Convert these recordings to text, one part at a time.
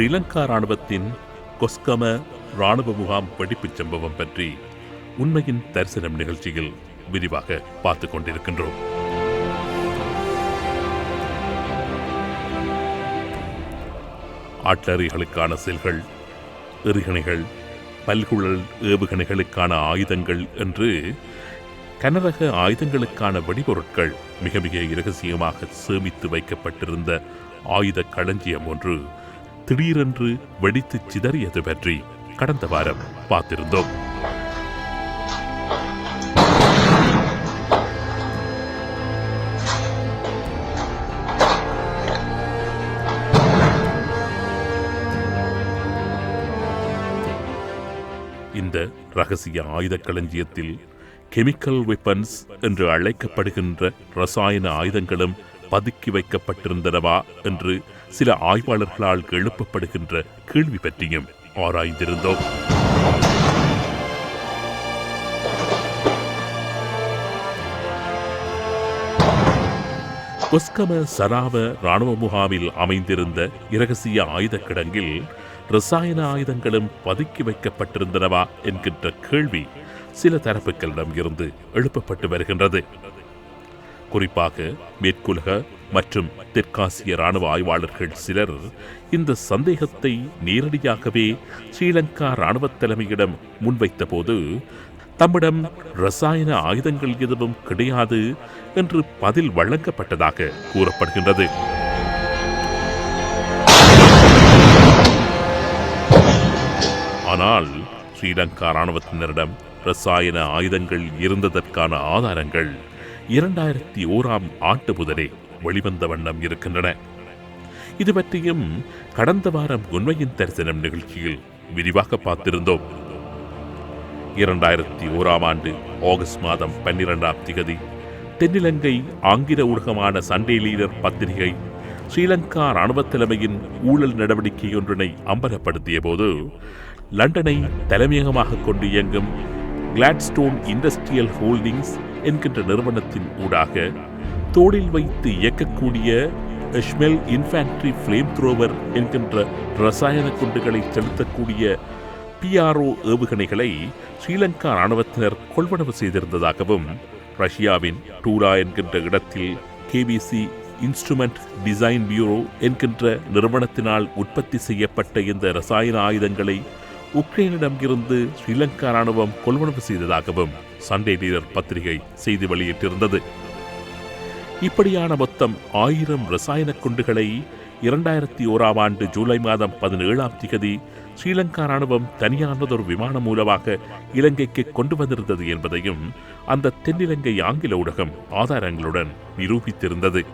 ஸ்ரீலங்கா ராணுவத்தின் கொஸ்கம ராணுவ முகாம் வெடிப்புச் சம்பவம் பற்றி உண்மையின் தரிசனம் நிகழ்ச்சியில் விரிவாக பார்த்து கொண்டிருக்கின்றோம். ஆட்லறிகளுக்கான செல்கள் எறிகணைகள் பல்குழல் ஏவுகணைகளுக்கான ஆயுதங்கள் என்று கனரக ஆயுதங்களுக்கான வெடிபொருட்கள் மிக மிக இரகசியமாக சேமித்து வைக்கப்பட்டிருந்த ஆயுத களஞ்சியம் ஒன்று திடீரென்று வெடித்து சிதறியது பற்றி கடந்த வாரம் பார்த்திருந்தோம். இந்த ரகசிய ஆயுத களஞ்சியத்தில் கெமிக்கல் வெப்பன்ஸ் என்று அழைக்கப்படுகின்ற ரசாயன ஆயுதங்களும் பதுக்கி வைக்கப்பட்டிருந்தனவா என்று சில ஆய்வாளர்களால் எழுப்பப்படுகின்ற கேள்வி பற்றியும் ஆராய்ந்திருந்தோம். கொஸ்கம சராவ ராணுவ முகாமில் அமைந்திருந்த இரகசிய ஆயுத கிடங்கில் ரசாயன ஆயுதங்களும் பதுக்கி வைக்கப்பட்டிருந்தனவா என்கின்ற கேள்வி சில தரப்புகளிடம் இருந்து எழுப்பப்பட்டு வருகின்றது. குறிப்பாக மேற்குலக மற்றும் தெற்காசிய ராணுவ ஆய்வாளர்கள் சிலர் இந்த சந்தேகத்தை நேரடியாகவே ஸ்ரீலங்கா ராணுவ தலைமையிடம் முன்வைத்த போது தம்மிடம் ரசாயன ஆயுதங்கள் எதுவும் கிடையாது என்று பதில் வழங்கப்பட்டதாக கூறப்படுகின்றது. ஆனால் ஸ்ரீலங்கா ராணுவத்தினரிடம் ரசாயன ஆயுதங்கள் இருந்ததற்கான ஆதாரங்கள் இரண்டாயிரத்தி ஓராம் ஆண்டு முதலே வெளிவந்த வண்ணம் இருக்கின்றன. இது பற்றியும் கடந்த வாரம் உண்மையின் தரிசனம் நிகழ்ச்சியில் விரிவாக பார்த்திருந்தோம். இரண்டாயிரத்தி ஓராம் ஆண்டு ஆகஸ்ட் மாதம் பன்னிரெண்டாம் திகதி தென்னிலங்கை ஆங்கில ஊடகமான சண்டே லீடர் பத்திரிகை ஸ்ரீலங்கா ராணுவ தலைமையின் ஊழல் நடவடிக்கை ஒன்றினை அம்பலப்படுத்திய போது லண்டனை தலைமையகமாக கொண்டு இயங்கும் கிளாட்ஸ்டோன் இண்டஸ்ட்ரியல் ஹோல்டிங்ஸ் என்கின்ற நிறுவனத்தின் ஊடாக தோளில் வைத்து இயக்கக்கூடிய எஷ்மெல் இன்ஃபேக்ட்ரி ஃப்ளேம் த்ரோவர் என்கின்ற ரசாயன குண்டுகளை செலுத்தக்கூடிய பிஆர்ஓ ஏவுகணைகளை ஸ்ரீலங்கா ராணுவத்தினர் கொள்வனவு செய்திருந்ததாகவும் ரஷ்யாவின் டூரா என்கின்ற இடத்தில் கேபிசி இன்ஸ்ட்ருமெண்ட் டிசைன் பியூரோ என்கின்ற நிறுவனத்தினால் உற்பத்தி செய்யப்பட்ட இந்த ரசாயன ஆயுதங்களை உக்ரைனிடம் இருந்து ஸ்ரீலங்கா ராணுவம் கொள்வனவு செய்ததாகவும் சண்டே லீடர் பத்திரிகை செய்தி வெளியிட்டிருந்தது. இப்படியான மொத்தம் ஆயிரம் ரசாயன குண்டுகளை இரண்டாயிரத்தி ஓராம் ஆண்டு ஜூலை மாதம் பதினேழாம் திகதி ஸ்ரீலங்கா ராணுவம் தனியானதொரு விமானம் மூலமாக இலங்கைக்கு கொண்டு வந்திருந்தது என்பதையும் அந்த தென்னிலங்கை ஆங்கில ஊடகம் ஆதாரங்களுடன் நிரூபித்திருந்தது.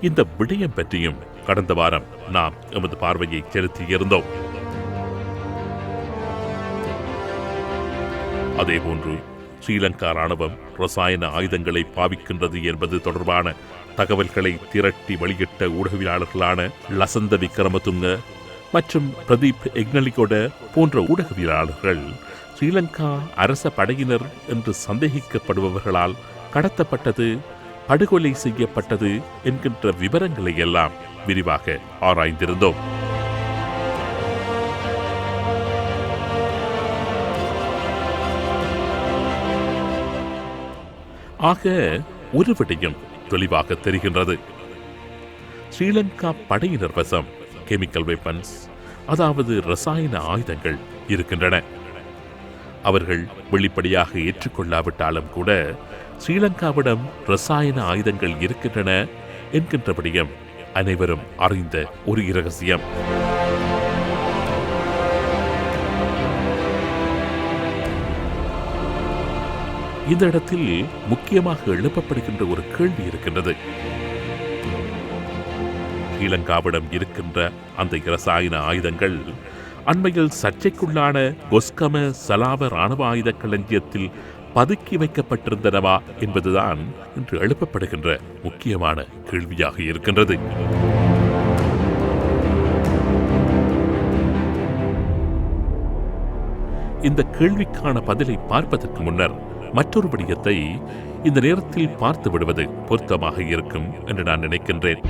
இந்த விடயம் பற்றியும் கடந்த வாரம் நாம் எமது பார்வையை செலுத்தியிருந்தோம். அதேபோன்று ஸ்ரீலங்கா ராணுவம் ரசாயன ஆயுதங்களை பாவிக்கின்றது என்பது தொடர்பான தகவல்களை திரட்டி வெளியிட்ட ஊடகவியலாளர்களான லசந்த விக்ரமதுங்க மற்றும் பிரதீப் எக்னலிகோட போன்ற ஊடகவியலாளர்கள் ஸ்ரீலங்கா அரச படையினர் என்று சந்தேகிக்கப்படுபவர்களால் கடத்தப்பட்டது படுகொலை செய்யப்பட்டது என்கின்ற விவரங்களை எல்லாம் விரிவாக ஆராய்ந்திருந்தோம். ஆக ஒரு விடையும் தெளிவாக தெரிகின்றது. ஸ்ரீலங்கா படையினர் வசம் கெமிக்கல் வெப்பன்ஸ் அதாவது ரசாயன ஆயுதங்கள் இருக்கின்றன. அவர்கள் வெளிப்படையாக ஏற்றுக்கொள்ளாவிட்டாலும் கூட ஸ்ரீலங்காவிடம் ரசாயன ஆயுதங்கள் இருக்கின்றன என்கின்றபடியும் அனைவரும் அறிந்த ஒரு இரகசியம். இந்த இடத்தில் முக்கியமாக எழுப்பப்படுகின்ற ஒரு கேள்வி இருக்கின்றது. ஸ்ரீலங்காவிடம் இருக்கின்ற அந்த இரசாயன ஆயுதங்கள் அண்மையில் சர்ச்சைக்குள்ளான கொஸ்கம சலாவ ராணுவ ஆயுத களஞ்சியத்தில் பதுக்கி வைக்கப்பட்டிருந்தனவா என்பதுதான் இன்று எழுப்பப்படுகின்ற முக்கியமான கேள்வியாக இருக்கின்றது. இந்த கேள்விக்கான பதிலை பார்ப்பதற்கு முன்னர் மற்றொரு விடயத்தை இந்த நேரத்தில் பார்த்து விடுவது பொருத்தமாக இருக்கும் என்று நான் நினைக்கின்றேன்.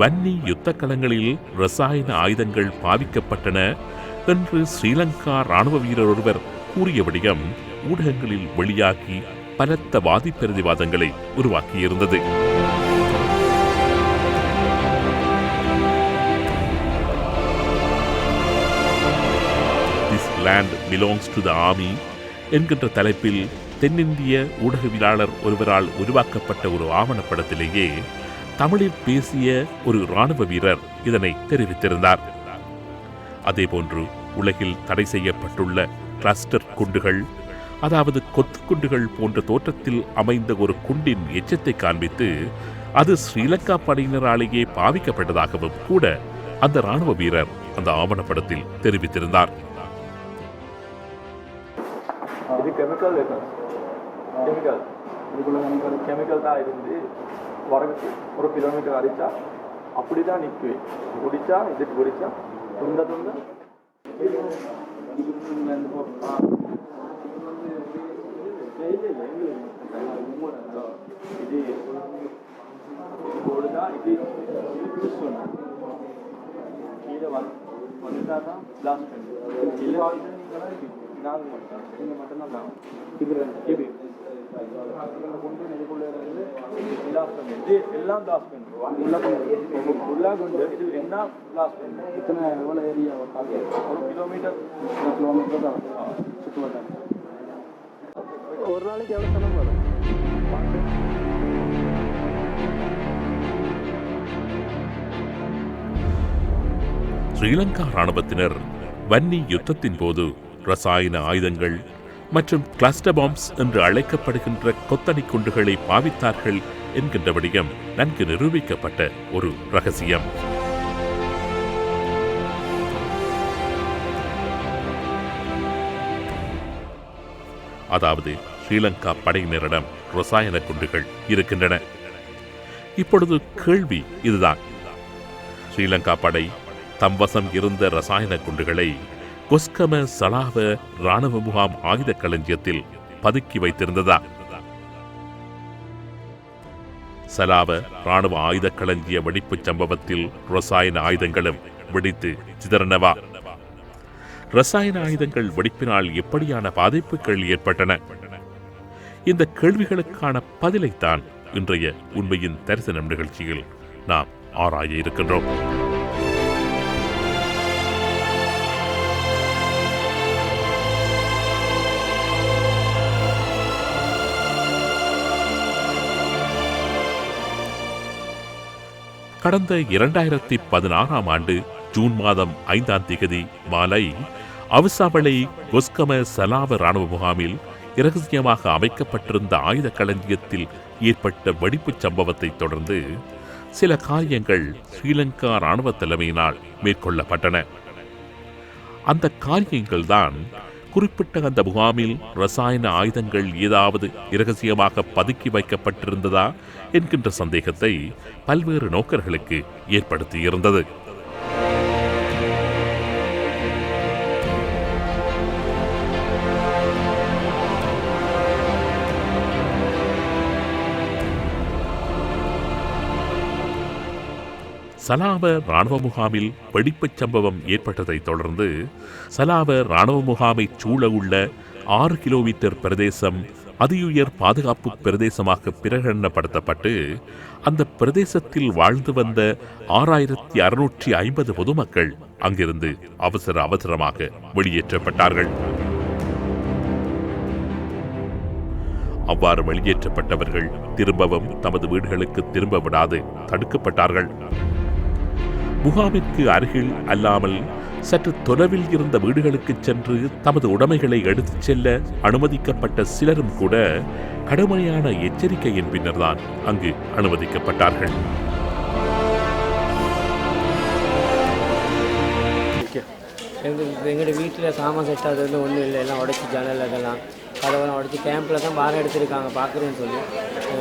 வன்னி யுத்த களங்களில் ரசாயன ஆயுதங்கள் பாவிக்கப்பட்டன என்று ஸ்ரீலங்கா ராணுவ வீரர் ஒருவர் கூறிய விடயம் ஊடகங்களில் வெளியாகி பலத்த வாதி பிரதிவாதங்களை உருவாக்கியிருந்தது. Land belongs to the army என்கின்ற தலைப்பில் தென்னிந்திய ஊடகவியலாளர் ஒருவரால் உருவாக்கப்பட்ட ஒரு ஆவணப்படத்திலேயே தமிழில் பேசிய ஒரு ராணுவ வீரர் இதனை தெரிவித்திருந்தார். அதேபோன்று உலகில் தடை செய்யப்பட்டுள்ள கிளஸ்டர் குண்டுகள் அதாவது கொத்து குண்டுகள் போன்ற தோற்றத்தில் அமைந்த ஒரு குண்டின் எச்சத்தை காண்பித்து அது ஸ்ரீலங்கா படையினராலேயே பாவிக்கப்பட்டதாகவும் கூட அந்த ராணுவ வீரர் அந்த ஆவணப்படத்தில் தெரிவித்திருந்தார். இது கெமிக்கல் வெப்பன்ஸ் கெமிக்கல் இதுக்குள்ள கெமிக்கல் கெமிக்கல் தான் இருந்து வரகு ஒரு கிலோமீட்டர் அடித்தா அப்படி தான் நிற்குவே குடிச்சா இதுக்கு குடிச்சா துண்ட துண்ட இது இது போடுதா இது கீழே வந்து வந்துட்டா தான் பிளாஸ்ட் பண்ணி இல்லை நாங்கள் மட்டும் நீங்கள் மட்டும்தான் நாங்கள் இது ரெண்டு இது எல்லாம் பிளாஸ்ட் பண்ணுறோம் உள்ள கொண்டு இது என்ன இத்தனை எவ்வளோ ஏரியா ஒரு கிலோமீட்டர் ஒரு கிலோமீட்டர் தான் சுற்று வட்டாங்க ஒரு நாளைக்கு எவ்வளோ செலவு வரும் ஸ்ரீலங்கா ராணுவத்தினர் வன்னி யுத்தத்தின் போது ரசாயன ஆயுதங்கள் மற்றும் கிளஸ்டர் பாம்ஸ் என்று அழைக்கப்படுகின்ற கொத்தணி குண்டுகளை பாவித்தார்கள் என்கின்ற விடயம் நன்கு நிரூபிக்கப்பட்ட ஒரு ரகசியம். அதாவது ஸ்ரீலங்கா படையினரிடம் ரசாயன குண்டுகள் இருக்கின்றன. இப்பொழுது கேள்வி இதுதான். ஸ்ரீலங்கா படை தம் வசம் இருந்த ரசாயன குண்டுகளை கொஸ்கம சலாவ ராணுவ முகாம் ஆயுத களஞ்சியத்தில் பதுக்கி வைத்திருந்ததா? சலாவ ராணுவ ஆயுத களஞ்சிய வெடிப்பு சம்பவத்தில் ரசாயன ஆயுதங்களும் வெடித்து சிதறனவா? ரசாயன ஆயுதங்கள் வெடிப்பினால் எப்படியான பாதிப்புகள் ஏற்பட்டன? இந்த கேள்விகளுக்கான பதிலைத்தான் இன்றைய உண்மையின் தரிசனம் நிகழ்ச்சியில் நாம் ஆராய இருக்கின்றோம். கடந்த இரண்டாயிரத்தி பதினாறாம் ஆண்டு ஜூன் மாதம் ஐந்தாம் திகதி மாலை அவிசாவளை கொஸ்கம சலாவ ராணுவ முகாமில் இரகசியமாக அமைக்கப்பட்டிருந்த ஆயுத களஞ்சியத்தில் ஏற்பட்ட வெடிப்புச் சம்பவத்தை தொடர்ந்து சில காரியங்கள் ஸ்ரீலங்கா ராணுவ தலைமையினால் மேற்கொள்ளப்பட்டன. அந்த காரியங்கள்தான் குறிப்பிட்ட அந்த முகாமில் ரசாயன ஆயுதங்கள் ஏதாவது இரகசியமாக பதுக்கி வைக்கப்பட்டிருந்ததா என்கின்ற சந்தேகத்தை பல்வேறு நோக்கர்களுக்கு ஏற்படுத்தியிருந்தது. சலாவ ராணுவ முகாமில் வெடிப்புச் சம்பவம் ஏற்பட்டதைத் தொடர்ந்து சலாவ ராணுவ முகாமைச் சூழ உள்ள ஆறு கிலோமீட்டர் பிரதேசம் அதியுயர் பாதுகாப்பு பிரதேசமாக பிரகடனப்படுத்தப்பட்டு அந்த பிரதேசத்தில் வாழ்ந்து வந்த ஆறாயிரத்தி அறுநூற்றி ஐம்பது பொதுமக்கள் அங்கிருந்து அவசர அவசரமாக வெளியேற்றப்பட்டார்கள். அவ்வாறு வெளியேற்றப்பட்டவர்கள் திரும்பவும் தமது வீடுகளுக்கு திரும்ப விடாது தடுக்கப்பட்டார்கள். முகாமிற்கு அருகில் அல்லாமல் சற்று தொலைவில் இருந்த வீடுகளுக்கு சென்று தமது உடைமைகளை எடுத்துச் செல்ல அனுமதிக்கப்பட்ட சிலரும் கூட கடுமையான எச்சரிக்கையின் பின்னர்தான் அங்கு அனுமதிக்கப்பட்டார்கள். எங்கள் வீட்டில் சாமான் செட் ஆகுது வந்து ஒன்றும் இல்லை. எல்லாம் உடச்சி ஜன்னல் அதெல்லாம் கதவெல்லாம் உடச்சி கேம்பில் தான் பாரம் எடுத்திருக்காங்க பார்க்குறேன்னு சொல்லி.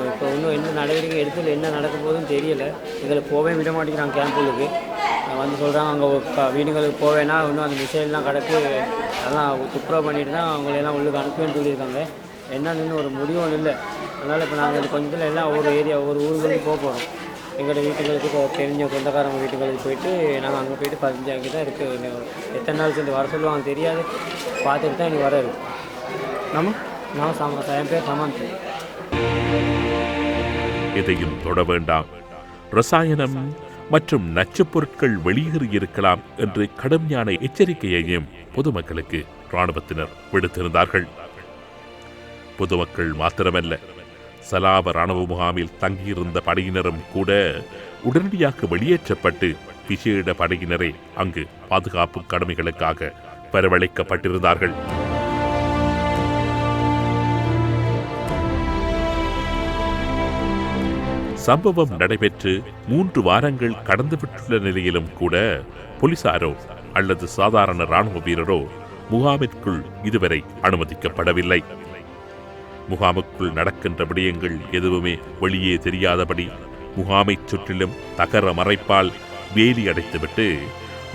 இப்போ இன்னும் என்ன நடவடிக்கை எடுத்துல என்ன நடக்க போகுதுன்னு தெரியலை. எங்களை போகவே விட மாட்டேங்கிறாங்க கேம்புகளுக்கு வந்து சொல்கிறாங்க அங்கே வீடுகளுக்கு போவேன்னா இன்னும் அந்த மிசைல்லாம் கிடக்கு. அதெல்லாம் துப்புரவு பண்ணிட்டு தான் அவங்களெல்லாம் உள்ளுக்கு அனுப்புவேன்னு சொல்லியிருக்காங்க. என்னன்னு ஒரு முடிவும் இல்லை. அதனால் இப்போ நாங்கள் கொஞ்சத்தில் எல்லாம் ஒவ்வொரு ஏரியா ஒவ்வொரு ஊர்களுக்கு போக போகிறோம் எங்களோட வீட்டுகளுக்கு தெரிஞ்ச சொந்தக்காரங்க வீட்டுகளுக்கு போயிட்டு நாங்கள் அங்கே போயிட்டு பதினஞ்சு அங்கே தான் இருக்குது எத்தனை நாள் சேர்ந்து வர சொல்லுவாங்க தெரியாது. பார்த்துட்டு தான் எனக்கு வர இருக்கு. நம்ம நான் சம என் பேர் சமந்த். எதையும் தொட வேண்டாம். ரசாயனம் மற்றும் நச்சுப் பொருட்கள் வெளியேறியிருக்கலாம் என்று கடுமையான எச்சரிக்கையையும் பொதுமக்களுக்கு ராணுவத்தினர் விடுத்திருந்தார்கள். பொதுமக்கள் மாத்திரமல்ல சலாப ராணுவ முகாமில் தங்கியிருந்த படையினரும் கூட உடனடியாக வெளியேற்றப்பட்டு விசேட படையினரே அங்கு பாதுகாப்பு கடமைகளுக்காக வரவழைக்கப்பட்டிருந்தார்கள். சம்பவம் நடைபெற்று மூன்று வாரங்கள் கடந்துவிட்டுள்ள நிலையிலும் கூட போலீசாரோ அல்லது சாதாரண ராணுவ வீரரோ முகாமிற்குள் இதுவரை அனுமதிக்கப்படவில்லை. முகாமுக்குள் நடக்கின்ற விடயங்கள் எதுவுமே வெளியே தெரியாதபடி முகாமைச் சுற்றிலும் தகர மறைப்பால் வேலி அடைத்துவிட்டு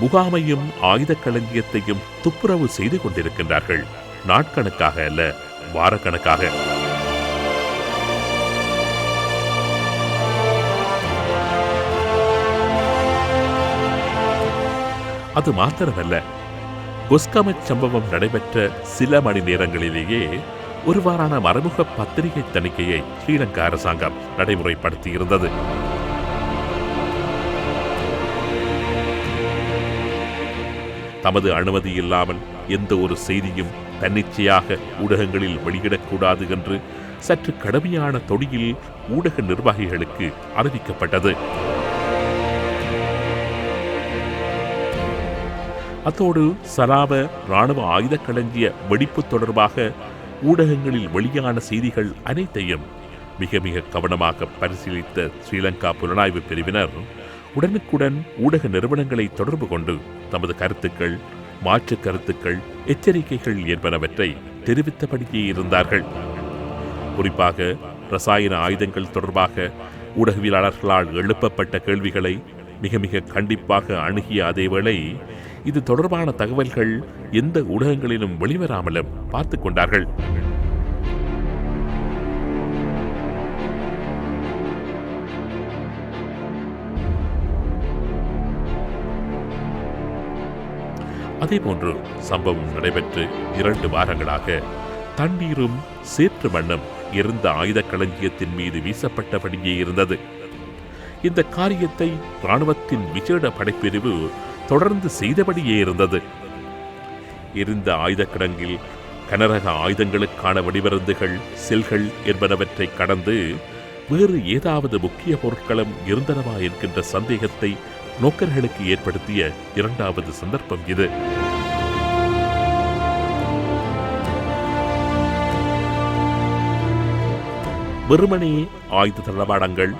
முகாமையும் ஆயுத களஞ்சியத்தையும் துப்புரவு செய்து கொண்டிருக்கின்றார்கள். நாட்கணக்காக அல்ல வாரக்கணக்காக. அது மாத்திரமல்ல. கொஸ்கமச் சம்பவம் நடைபெற்ற சில மணி நேரங்களிலேயே ஒருவாறான மறைமுக பத்திரிகை தணிக்கையை ஸ்ரீலங்கா அரசாங்கம் நடைமுறைப்படுத்தியிருந்தது. தமது அனுமதி இல்லாமல் எந்த ஒரு செய்தியும் தன்னிச்சையாக ஊடகங்களில் வெளியிடக்கூடாது என்று சற்று கடுமையான தொடியில் ஊடக நிர்வாகிகளுக்கு அறிவிக்கப்பட்டது. அத்தோடு சலாப ராணுவ ஆயுதக்களஞ்சிய வெடிப்பு தொடர்பாக ஊடகங்களில் வெளியான செய்திகள் அனைத்தையும் மிக மிக கவனமாக பரிசீலித்த ஸ்ரீலங்கா புலனாய்வு பிரிவினர் உடனுக்குடன் ஊடக நிறுவனங்களை தொடர்பு கொண்டு தமது கருத்துக்கள் மாற்று கருத்துக்கள் எச்சரிக்கைகள் என்பனவற்றை தெரிவித்தபடியே இருந்தார்கள். குறிப்பாக ரசாயன ஆயுதங்கள் தொடர்பாக ஊடகவியலாளர்களால் எழுப்பப்பட்ட கேள்விகளை மிக மிக கண்டிப்பாக அணுகிய அதேவேளை இது தொடர்பான தகவல்கள் எந்த ஊடகங்களிலும் வெளிவராமலும் பார்த்துக் கொண்டார்கள். அதேபோன்று சம்பவம் நடைபெற்று இரண்டு வாரங்களாக தண்ணீரும் சேற்று மண்ணும் இருந்த ஆயுத களஞ்சியத்தின் மீது வீசப்பட்டபடியே இருந்தது. இந்த காரியத்தை இராணுவத்தின் விசேட படைப்பிரிவு தொடர்ந்து செய்தபடியே இருந்தது. இருந்த ஆயுதக்கிடங்கில் கனரக ஆயுதங்களுக்கான வெடிமருந்துகள் செல்கள் என்பனவற்றை கடந்து வேறு ஏதாவது முக்கிய பொருட்களும் இருந்தனவா என்கின்ற சந்தேகத்தை நோக்கர்களுக்கு ஏற்படுத்திய இரண்டாவது சந்தர்ப்பம் இது. வெறுமனே ஆயுத தளவாடங்கள்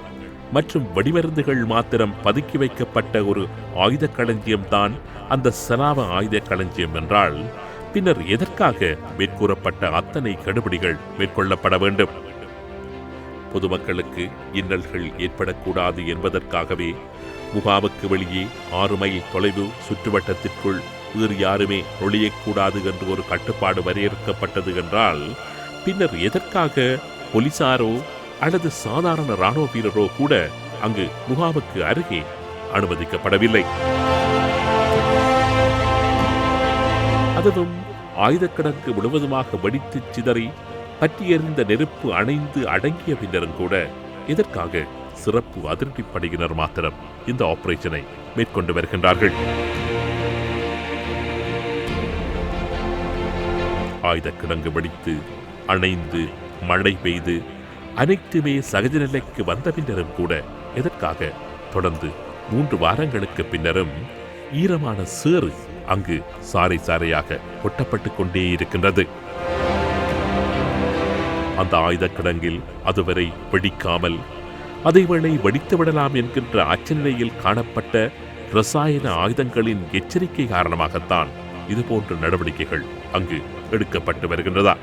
மற்றும் வெடிமருந்துகள் மாத்திரம் பதுக்கி வைக்கப்பட்ட ஒரு ஆயுத களஞ்சியம்தான் அந்த சலாவ ஆயுத களஞ்சியம் என்றால் பின்னர் எதற்காக மேற்கூறப்பட்ட அத்தனை கடுபிடிகள் மேற்கொள்ளப்பட வேண்டும்? பொதுமக்களுக்கு இன்னல்கள் ஏற்படக்கூடாது என்பதற்காகவே முகாமுக்கு வெளியே ஆறு மைல் தொலைவு சுற்றுவட்டத்திற்குள் வேறு யாருமே நொழியக்கூடாது என்று ஒரு கட்டுப்பாடு வரையறுக்கப்பட்டது என்றால் பின்னர் எதற்காக போலீசாரோ அல்லது சாதாரண ராணுவ வீரரோ கூட அங்கு முகாமுக்கு அருகே அனுமதிக்கப்படவில்லை. அதுவும் ஆயுதக்கணக்கு முழுவதுமாக வெடித்து சிதறி பற்றியறிந்த நெருப்பு அணைந்து அடங்கிய பின்னரும் கூட எதற்காக சிறப்பு அதிரடிப்படையினர் மாத்திரம் இந்த ஆபரேஷனை மேற்கொண்டு வருகின்றார்கள்? ஆயுத கிடங்கு வெடித்து அணைந்து மழை பெய்து அனைத்துமே சகஜ நிலைக்கு வந்த பின்னரும் கூட எதற்காக? தொடர்ந்து மூன்று வாரங்களுக்கு பின்னரும் ஈரமான சேறு அங்கு சாறை சாறையாக கொட்டப்பட்டு கொண்டே இருக்கின்றது. அந்த ஆயுத கிடங்கில் அதுவரை வெடிக்காமல் அதேவேளை வெடித்து விடலாம் என்கின்ற அச்சநிலையில் காணப்பட்ட ரசாயன ஆயுதங்களின் எச்சரிக்கை காரணமாகத்தான் இதுபோன்ற நடவடிக்கைகள் அங்கு எடுக்கப்பட்டு வருகின்றதா?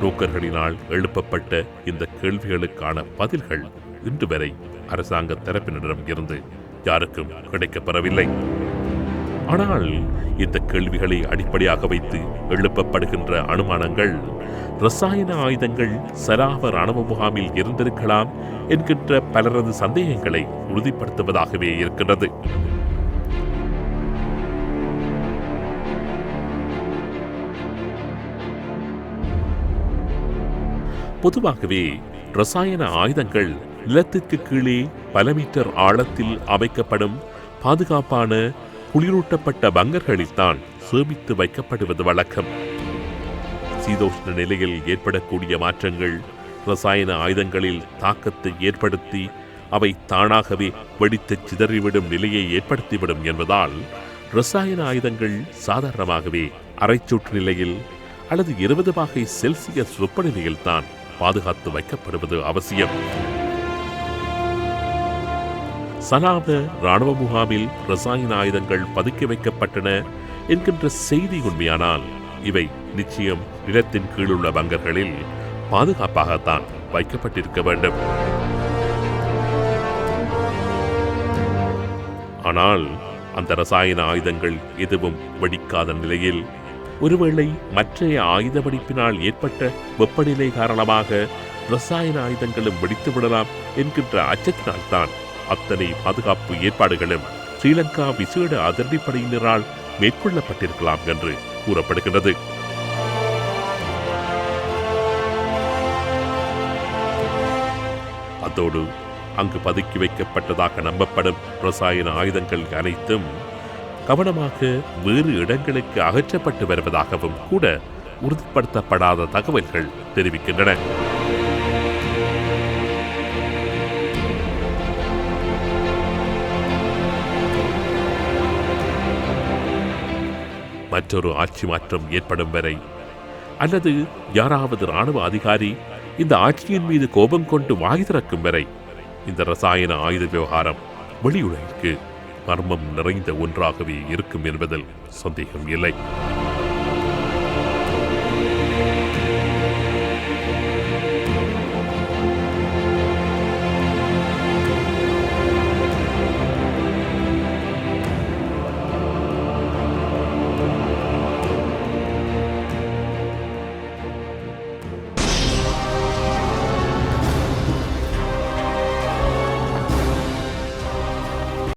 புரோக்கர்களினால் எழுப்பப்பட்ட இந்த கேள்விகளுக்கான பதில்கள் இன்று வரை அரசாங்க தரப்பினரிடம் இருந்து யாருக்கும் கிடைக்கப்பெறவில்லை. ஆனால் இந்த கேள்விகளை அடிப்படையாக வைத்து எழுப்பப்படுகின்ற அனுமானங்கள் ரசாயன ஆயுதங்கள் சராவ ராணுவ முகாமில் இருந்திருக்கலாம் என்கின்ற பலரது சந்தேகங்களை உறுதிப்படுத்துவதாகவே இருக்கின்றது. பொதுவாகவே ரசாயன ஆயுதங்கள் நிலத்திற்கு கீழே பல மீட்டர் ஆழத்தில் அமைக்கப்படும் பாதுகாப்பான குளிரூட்டப்பட்ட பங்கர்களில்தான் சேமித்து வைக்கப்படுவது வழக்கம். சீதோஷ்ண நிலையில் ஏற்படக்கூடிய மாற்றங்கள் ரசாயன ஆயுதங்களில் தாக்கத்தை ஏற்படுத்தி அவை தானாகவே வெடித்துச் சிதறிவிடும் நிலையை ஏற்படுத்திவிடும் என்பதால் ரசாயன ஆயுதங்கள் சாதாரணமாகவே அரைச்சூற்று நிலையில் அல்லது இருபது பாகை செல்சியஸ் வெப்பநிலையில்தான் பாதுகாத்து வைக்கப்படுவது அவசியம். சலாப ராணுவ முகாமில் ரசாயன ஆயுதங்கள் பதுக்கி வைக்கப்பட்டன என்கின்ற செய்தி உண்மையானால் இவை நிச்சயம் நிலத்தின் கீழுள்ள பங்கர்களில் பாதுகாப்பாகத்தான் வைக்கப்பட்டிருக்க வேண்டும். ஆனால் அந்த ரசாயன ஆயுதங்கள் எதுவும் வெடிக்காத நிலையில் ஒருவேளை மற்றைய ஆயுத வெடிப்பினால் ஏற்பட்ட வெப்பநிலை காரணமாக ரசாயன ஆயுதங்களும் வெடித்து விடலாம் என்கின்ற அச்சத்தினால்தான் அத்தனை பாதுகாப்பு ஏற்பாடுகளும் ஸ்ரீலங்கா விசேட அதிரடிப்படையினரால் மேற்கொள்ளப்பட்டிருக்கலாம் என்று கூறப்படுகின்றது. அதோடு அங்கு பதுக்கி வைக்கப்பட்டதாக நம்பப்படும் ரசாயன ஆயுதங்கள் அனைத்தும் கவனமாக வேறு இடங்களுக்கு அகற்றப்பட்டு வருவதாகவும் கூட உறுதிப்படுத்தப்படாத தகவல்கள் தெரிவிக்கின்றன. மற்றொரு ஆட்சி மாற்றம் ஏற்படும் வரை அல்லது யாராவது ராணுவ அதிகாரி இந்த ஆட்சியின் மீது கோபம் கொண்டு வாய் திறக்கும் வரை இந்த ரசாயன ஆயுத விவகாரம் வெளியுலகிற்கு மர்மம் நிறைந்த ஒன்றாகவே இருக்கும் என்பதில் சந்தேகம் இல்லை.